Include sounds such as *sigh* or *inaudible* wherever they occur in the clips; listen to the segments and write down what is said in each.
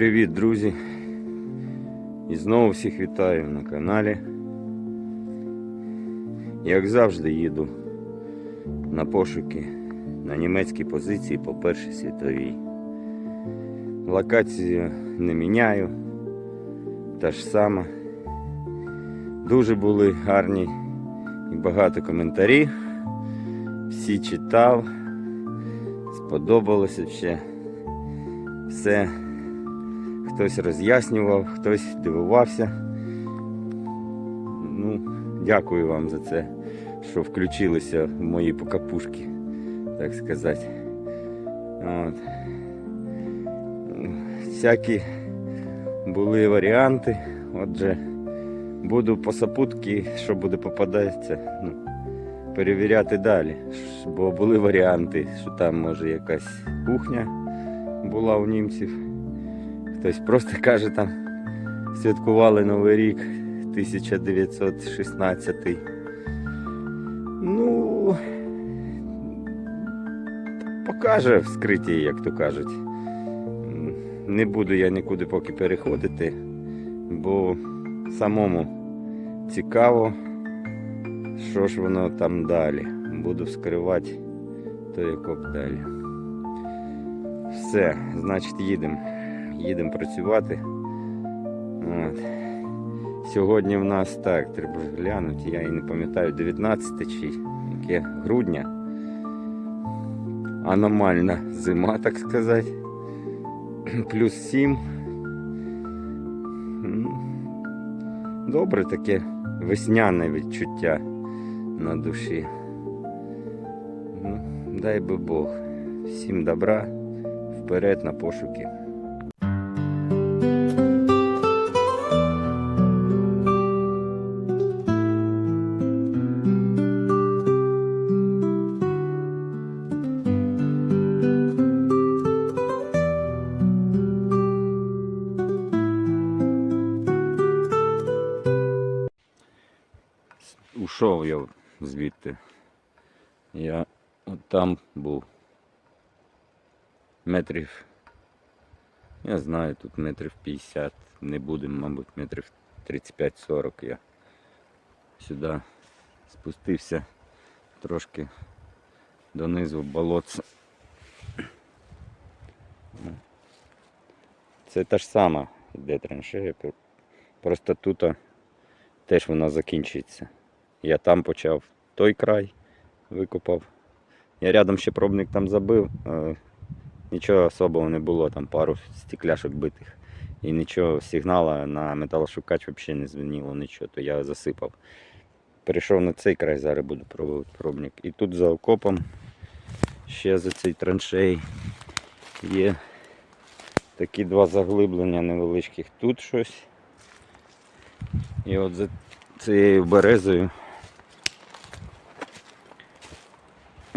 Привіт, друзі! І знову всіх вітаю на каналі. Як завжди їду на пошуки на німецькі позиції по Першій світовій. Локацію не міняю, та ж сама. Дуже були гарні і багато коментарів. Всі читав, сподобалося ще все. Хтось роз'яснював, хтось дивувався. Ну, дякую вам за це, що включилися в мої покапушки, так сказати. От. Всякі були варіанти. Отже, буду по сапутки, що буде попадатися, ну, перевіряти далі. Бо були варіанти, що там може якась кухня була у німців. Хтось просто каже, там святкували Новий рік 1916. Ну, покаже вскриті, як то кажуть. Не буду я нікуди поки переходити, бо самому цікаво, що ж воно там далі. Буду вскривати той окоп далі. Все, значить їдемо їдемо працювати. От. Сьогодні в нас так, треба глянути, я і не пам'ятаю, 19 чи яке грудня. Аномальна зима, так сказати. Плюс 7. Добре таке весняне відчуття на душі. Ну, дай би Бог. Всім добра, вперед на пошуки. Ушов я звідти. Я от там був. Метрів. Я знаю, тут метрів 50, не будемо, мабуть, метрів 35-40 я сюди спустився трошки донизу болотця. Це та ж сама йде траншея, просто тут теж вона закінчується. Я там почав той край викопав. Я рядом ще пробник там забив. е, Нічого особого не було, там пару стекляшок битих. І нічого, сигнала на металошукач взагалі не дзвонило, нічого, то я засипав. Перейшов на цей край, зараз буду пробувати пробник. І тут за окопом, ще за цей траншей, є такі два заглиблення невеличких. Тут щось. І от за цією березою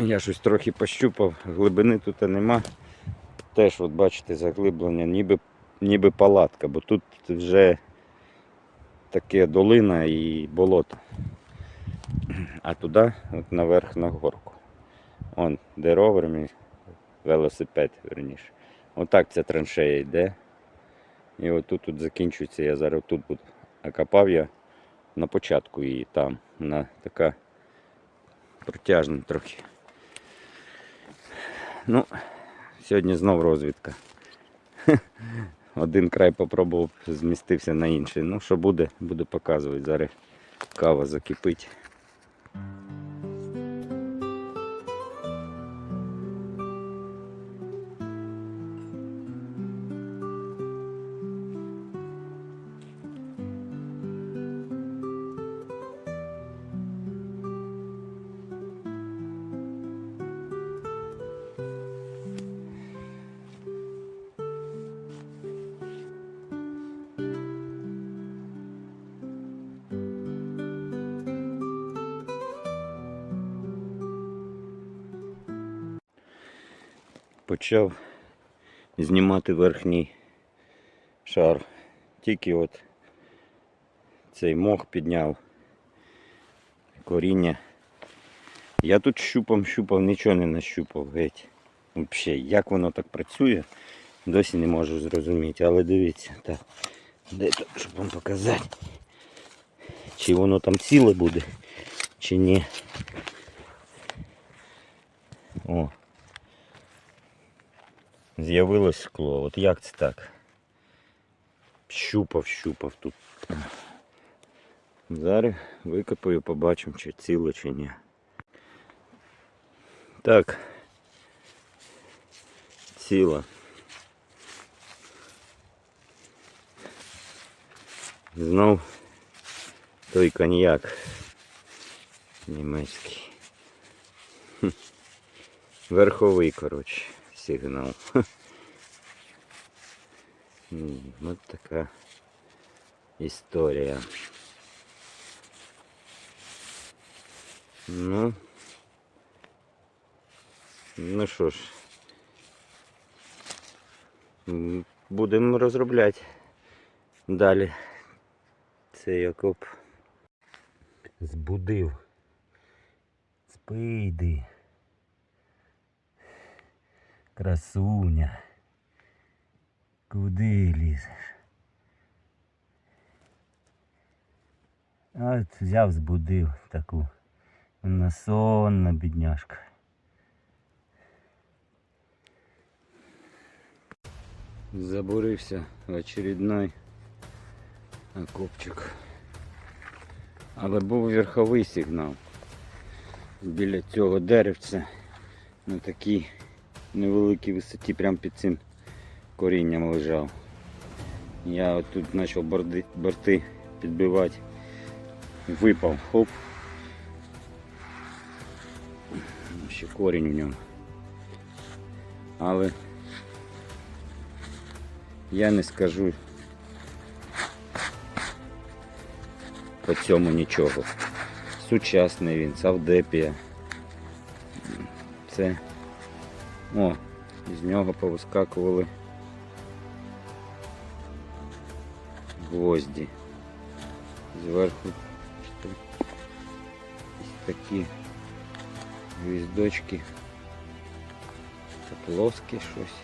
я щось трохи пощупав, глибини тут нема. Теж, от бачите, заглиблення, ніби, ніби палатка, бо тут вже таке долина і болото. А туди, от наверх на горку. Он, де ровер мій, велосипед, верніше. Отак ця траншея йде. І отут тут закінчується, я зараз тут буду. А копав я на початку її там. Вона така протяжна трохи. Ну, сьогодні знов розвідка. *laughs* Один край попробував, змістився на інший. Ну, що буде, буду показувати. Зараз кава закипить. Почав знімати верхній шар. Тільки от цей мох підняв коріння. Я тут щупом щупав, нічого не нащупав геть. Взагалі, як воно так працює, Досі не можу зрозуміти, але дивіться, так. Де тут, щоб вам показати. Чи воно там ціле буде, чи ні. О. З'явилось скло. От як це так? Щупав, щупав тут. Зараз викопаю, побачимо, чи ціле, чи ні. Так. Ціла. Знов той коньяк німецький. Верховий, коротше, сигнал. *laughs* М, От така історія. Ну, ну що ж, будемо розробляти далі цей окоп. Збудив. Спи йди. Красуня. Куди лізеш? От взяв, збудив таку. Вона сонна бідняшка. Забурився в очередной окопчик. Але був верховий сигнал. Біля цього деревця на такій невеликій висоті, прямо під цим корінням лежав. Я тут почав борди, борти підбивати. Випав. Хоп. Ще корінь в ньому. Але я не скажу по цьому нічого. Сучасний він, Савдепія. Це. О, з нього повискакували гвозді. Зверху ось такі гвіздочки. Це плоске щось.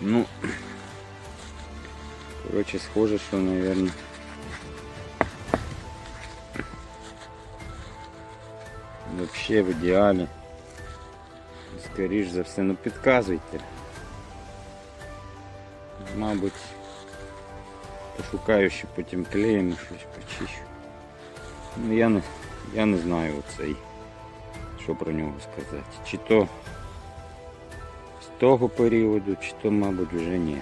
Ну, коротше, схоже, що, мабуть, Вообще в ідеалі. Скоріш за все, ну підказуйте. Мабуть, пошукаю ще потім клеєм щось почищу. Ну я не, я не знаю оцей, що про нього сказати. Чи то з того періоду, чи то, мабуть, вже ні.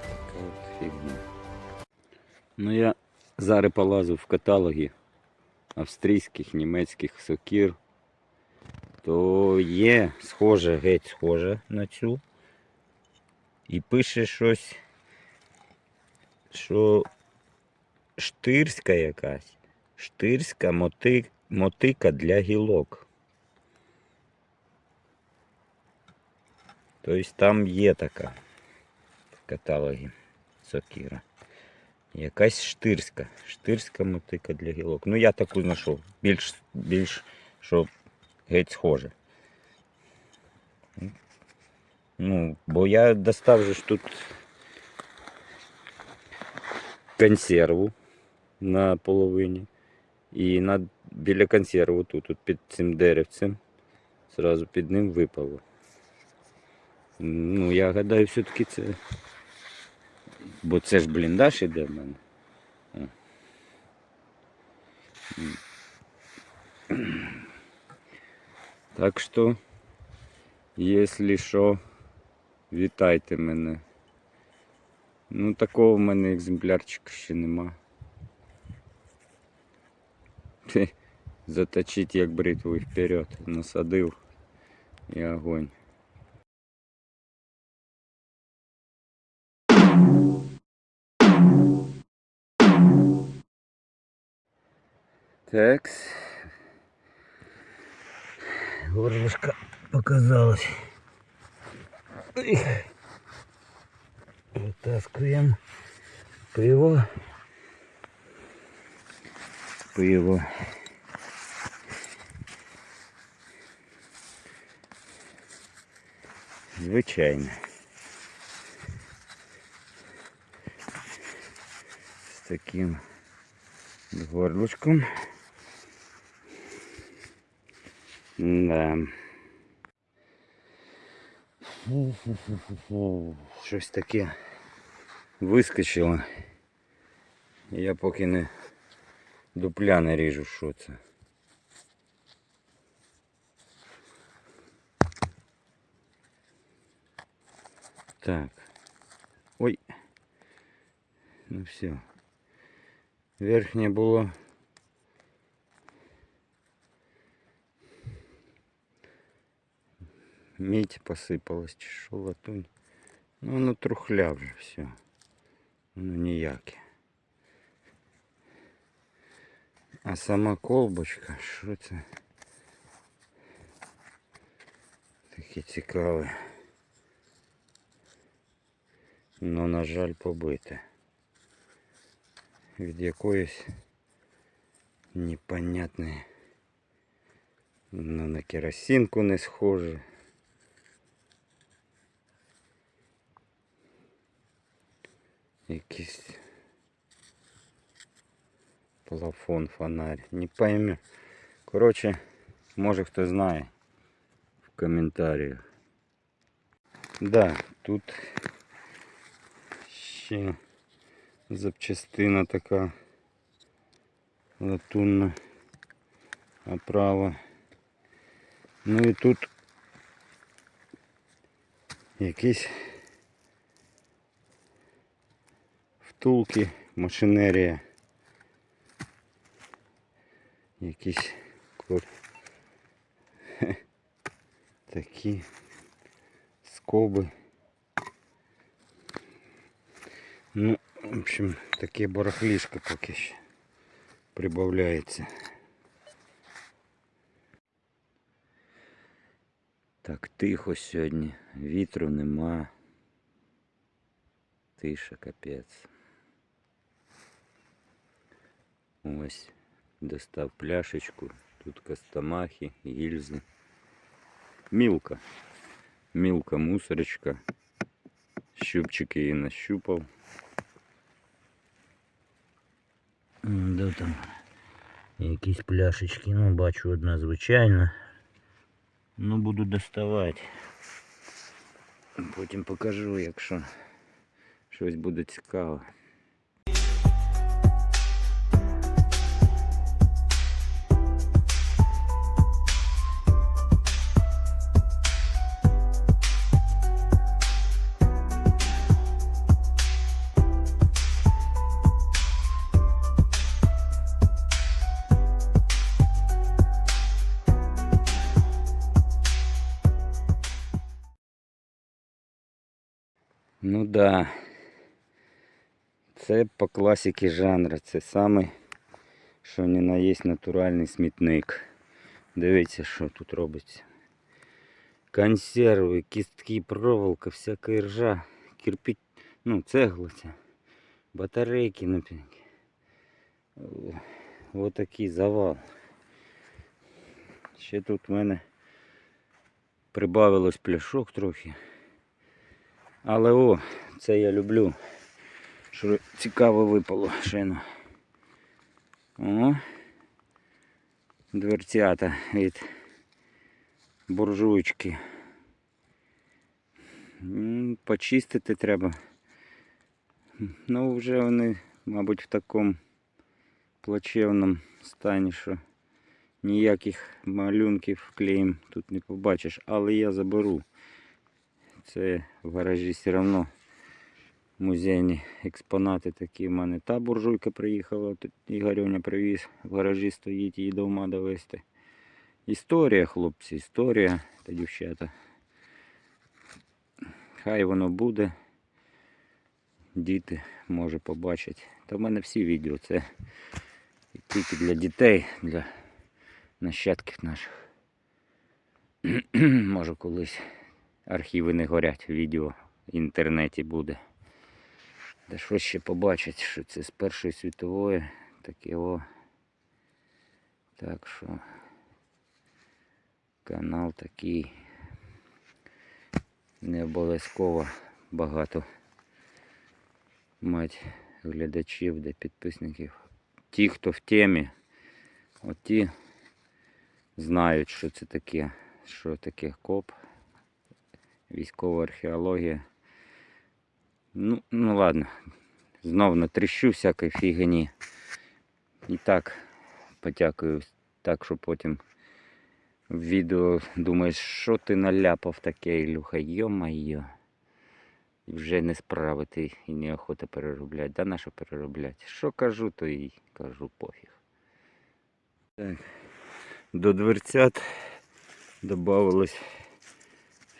Така от фігня. Ну я зараз полазив в каталоги австрійських, німецьких сокір, то є схоже, геть схоже на цю. І пише щось, що штирська якась. Штирська моти, мотика для гілок. Тобто там є така в каталогі сокіра. Якась штирська. Штирська мотика для гілок. Ну я таку знайшов. Більш, більш що геть схоже. Ну, бо я достав же ж тут консерву на половині. І на, біля консерву тут, тут під цим деревцем. Зразу під ним випало. Ну, я гадаю, все-таки це. Бо це ж бліндаж іде в мене. Так що, якщо що, вітайте мене. Ну такого в мене екземплярчика ще нема. Заточить як бритвою вперед. Насадив і огонь. Такс. Горлышко показалось. Вытаскиваем пиво. Пиво. Звичайне. З таким горлышком. Да. Щось таке вискочило. Я поки не дупля не ріжу, що це. Так. Ой. Ну все. Верхнє було. Мідь посипалась, чи що латунь. Ну воно трухля вже все. Воно ніяке. А сама колбочка, що це? Таке цікаве. Ну, на жаль, побите. Від якоїсь непонятної. Ну, на керосинку не схоже. Якийсь плафон, фонарь. Не пойму. Коротше, може хто знає в коментарях. Да, тут ще запчастина така латунна оправа. Ну і тут якісь втулки, машинерія. Якісь *laughs* такі скоби. Ну, в общем, таке барахлішко поки що прибавляється. Так тихо сьогодні, вітру нема. Тиша капець. Ось, достав пляшечку, тут костомахи, гільзи. Мілка. Мілка мусорочка. Щупчики її нащупав. Де там якісь пляшечки, ну бачу одна звичайна. Ну буду доставати. Потім покажу, якщо щось буде цікаве. Ну да. Це по класіки жанру. Це саме, що ні на є натуральний смітник. Дивіться, що тут робиться. Консерви, кістки, проволока, всяка ржа, кирпич, ну, цегла ця, батарейки, наприклад. Ось такий завал. Ще тут в мене прибавилось пляшок трохи. Але о, це я люблю. Що цікаво випало шину. О, дверцята від буржуйки. Почистити треба. Ну вже вони, мабуть, в такому плачевному стані, що ніяких малюнків клеєм тут не побачиш, але я заберу. Це в гаражі все одно музейні експонати такі. У мене та буржуйка приїхала, тут Ігорьоня привіз, в гаражі стоїть, її до ума довести. Історія, хлопці, історія та дівчата. Хай воно буде. Діти може побачать. Та в мене всі відео це тільки для дітей, для нащадків наших. *clears throat* може колись архіви не горять, відео в інтернеті буде. Де що ще побачить, що це з Першої світової таке о. Так що канал такий. Не обов'язково багато мати глядачів, де підписників. Ті, хто в темі, от ті знають, що це таке, що таке коп, військова археологія. Ну, ну ладно, знов натріщу всякої фігні. І так потякаю, так що потім в відео думаєш, що ти наляпав таке, Ілюха, йо-майо. Вже не справити і неохота переробляти. Да на що переробляти? Що кажу, то і кажу пофіг. Так. До дверцят додавалось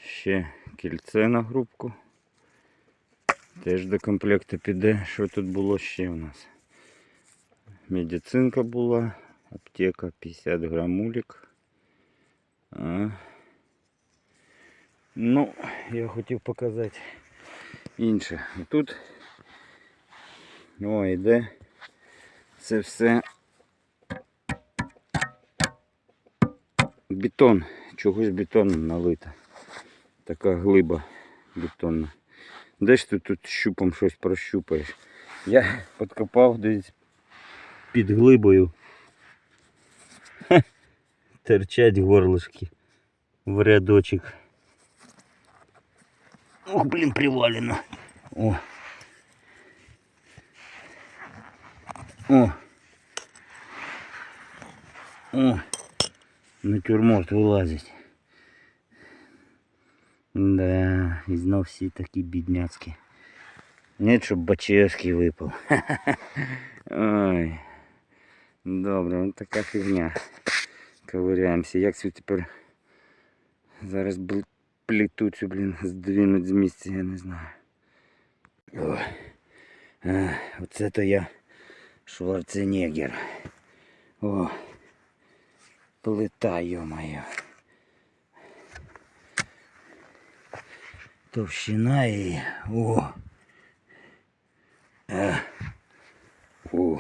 ще кільце на грубку. Теж до комплекту піде. Що тут було ще у нас? Медицинка була, аптека 50 грамулік. А. Ну, я хотів показати інше. Тут о, йде це все бетон. Чогось бетоном налито. Така глиба бетонна. Де ж ти тут щупом щось прощупаєш? Я подкопав десь під глибою. Ха, Терчать горлышки в рядочок. Ох, блин, привалено. О. О. О. Натюрморт вилазить. Да, і знов всі такі бідняцькі. Нет, щоб Бачевський випав. *laughs* Ой. Добре, ось така фігня. Ковиряємося. Як це тепер зараз бл- пліту цю, блін, здвинуть з місця, я не знаю. О. А, оце то я Шварценеггер. О. Плита, йо-моє. Товщина і... О. А. О.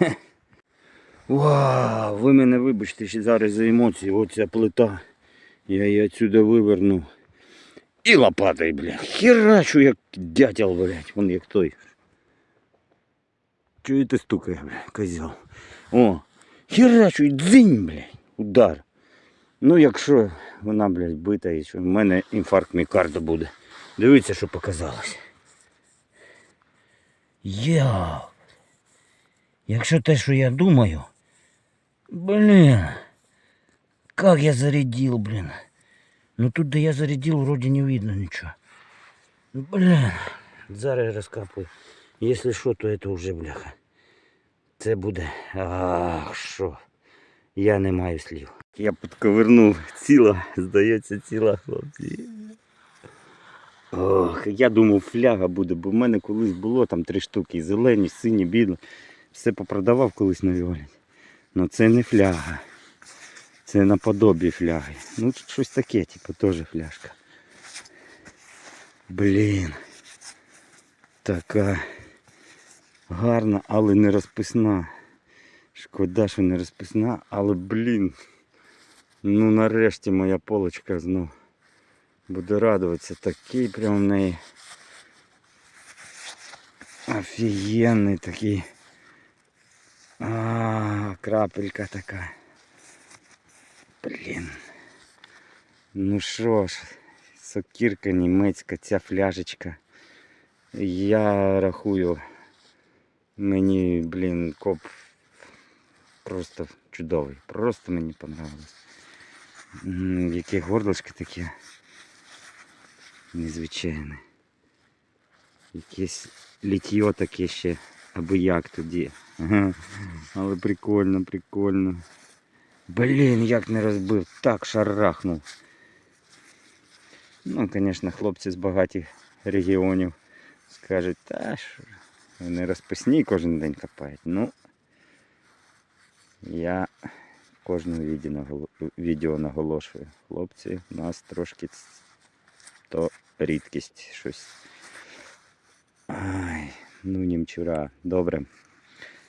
*laughs* Вау, ви мене вибачте зараз за емоції. Оця плита. Я її отсюда вивернув. І лопатой, бля. Херачу, як дятел, блядь. Вон як той. Чуєте стукає, бля, козел. О, херачу і дзинь, блядь. Удар. Ну, якщо вона, блядь, бита і що в мене інфаркт міокарда буде. Дивіться, що показалось. Я. Якщо те, що я думаю. Блін. Как я зарядил, блин. Ну тут, де я зарядил, вроде не видно ничего. Блин. Зараз розкапую. Якщо що, то это вже бляха. Це буде. Ах, що. Я не маю слів. Я підковернув ціла, здається, ціла хлопці. Ох, я думав, фляга буде, бо в мене колись було там три штуки. Зелені, сині, білі. Все попродавав колись на Віолі. Ну це не фляга. Це наподобі фляги. Ну тут щось таке, типу, теж фляжка. Блін. Така гарна, але не розписна. Шкода, що не розписна, але блін. Ну нарешті моя полочка знов буде радуватися. Такий прям в неї офігенний такий. А, крапелька така. Блін. Ну що ж, сокірка німецька, ця фляжечка. Я рахую, мені, блін, коп просто чудовий. Просто мені понравилось. М, Яке горлышко таке незвичайне. Якесь літьо таке ще, аби як тоді. Але прикольно, прикольно. Блін, як не розбив, так шарахнув. Ну, звісно, хлопці з багатих регіонів скажуть, та що вони розписні кожен день копають. Ну, я в відео, наголошую. Хлопці, у нас трошки то рідкість щось. Ай, ну німчура. Добре.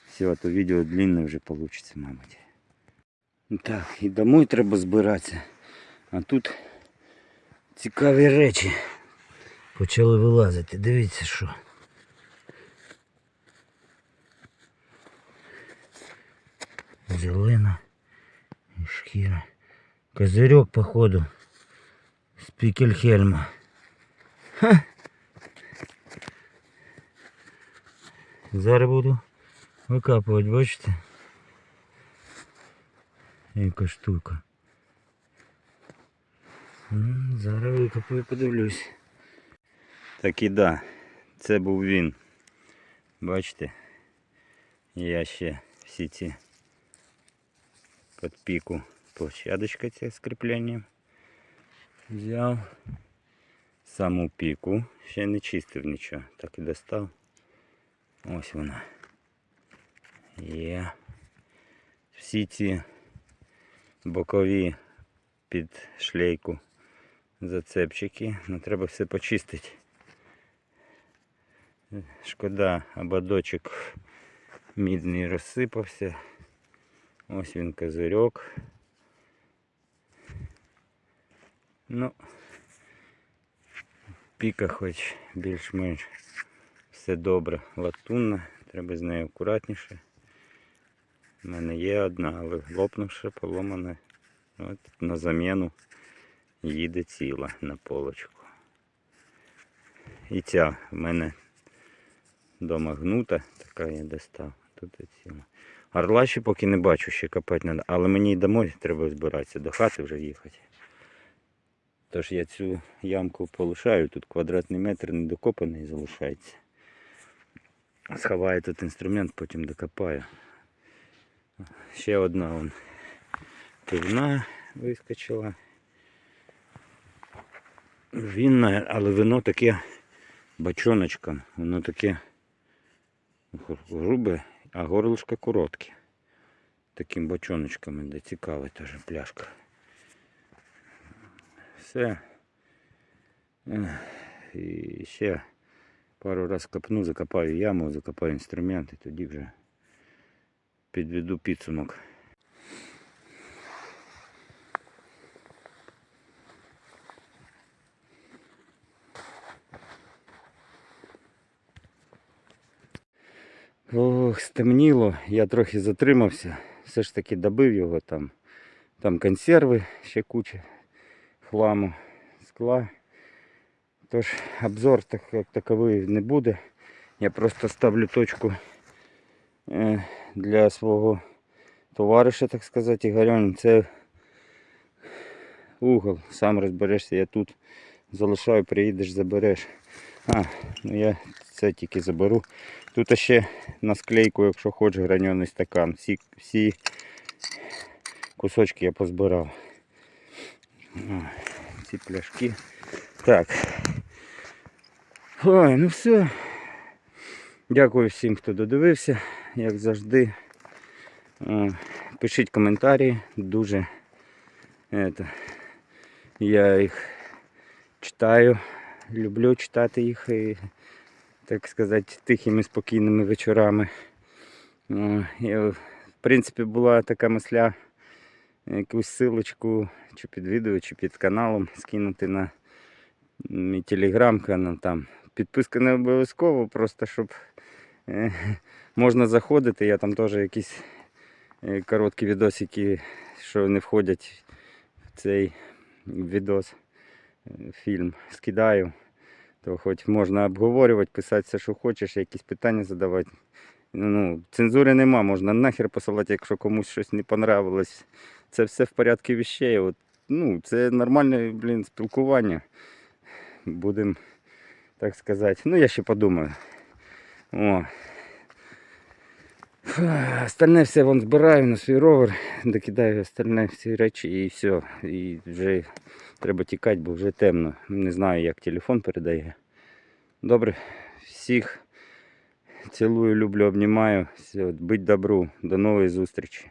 Все, то відео длинне вже вийде, мабуть. Так, і домой треба збиратися. А тут цікаві речі почали вилазити. Дивіться що. Зелена і шкіра. Козирьок, походу, з Пікельхельма. Ха. Зараз буду викапувати, бачите? Яка штука. М, Зараз викопаю, подивлюсь. Так і да, це був він. Бачите? Я ще всі ці Під піку площадочка ця з кріпленням взяв. Саму піку. Ще не чистив нічого. Так і достав. Ось вона. Є. Всі ці бокові під шлейку зацепчики. Ну треба все почистити. Шкода, ободочок мідний розсипався. Ось він козирьок. Ну, піка хоч більш-менш все добре. Латунна, треба з нею акуратніше. У мене є одна, але лопнувши, поломана. От на заміну їде ціла на полочку. І ця в мене вдома гнута, така я достав. Тут і ціла. Орла ще поки не бачу, ще копати треба. Але мені й домой треба збиратися, до хати вже їхати. Тож я цю ямку полишаю, тут квадратний метр недокопаний залишається. Сховаю тут інструмент, потім докопаю. Ще одна вон пивна вискочила. Вінна, але вино таке бачоночком, воно таке грубе, а горлышко коротке. Таким бочоночком іде цікава теж пляшка. Все. І ще пару раз копну, закопаю яму, закопаю інструмент і тоді вже підведу підсумок. Ох, стемніло, я трохи затримався, все ж таки добив його там. Там консерви, ще куча хламу, скла. Тож обзор так, як таковий не буде. Я просто ставлю точку е, для свого товариша, так сказати, Ігорьон. Це угол, сам розберешся, я тут залишаю, приїдеш, забереш. А, ну я це тільки заберу. Тут ще на склейку, якщо хочеш, граньоний стакан. Всі, всі кусочки я позбирав. Ці пляшки. Так. Ой, ну все. Дякую всім, хто додивився, як завжди. Пишіть коментарі, дуже это, я їх читаю, люблю читати їх і, так сказати, тихими спокійними вечорами. О, Я, в принципі, була така мисля якусь силочку чи під відео, чи під каналом скинути на мій телеграм-канал там. Підписка не обов'язково, просто щоб е, можна заходити. Я там теж якісь е, короткі відосики, що не входять в цей відос, е, фільм скидаю. То хоч можна обговорювати, писати все, що хочеш, якісь питання задавати. Ну, цензури нема, можна нахер посилати, якщо комусь щось не понравилось. Це все в порядку вещей. От, ну, це нормальне блін, спілкування. Будемо, так сказати. Ну, я ще подумаю. О. Остальне все вон збираю на свій ровер, докидаю остальне всі речі і все. І вже треба тікати, бо вже темно. Не знаю, як телефон передає. Добре, всіх цілую, люблю, обнімаю. Все, будь добру, до нової зустрічі.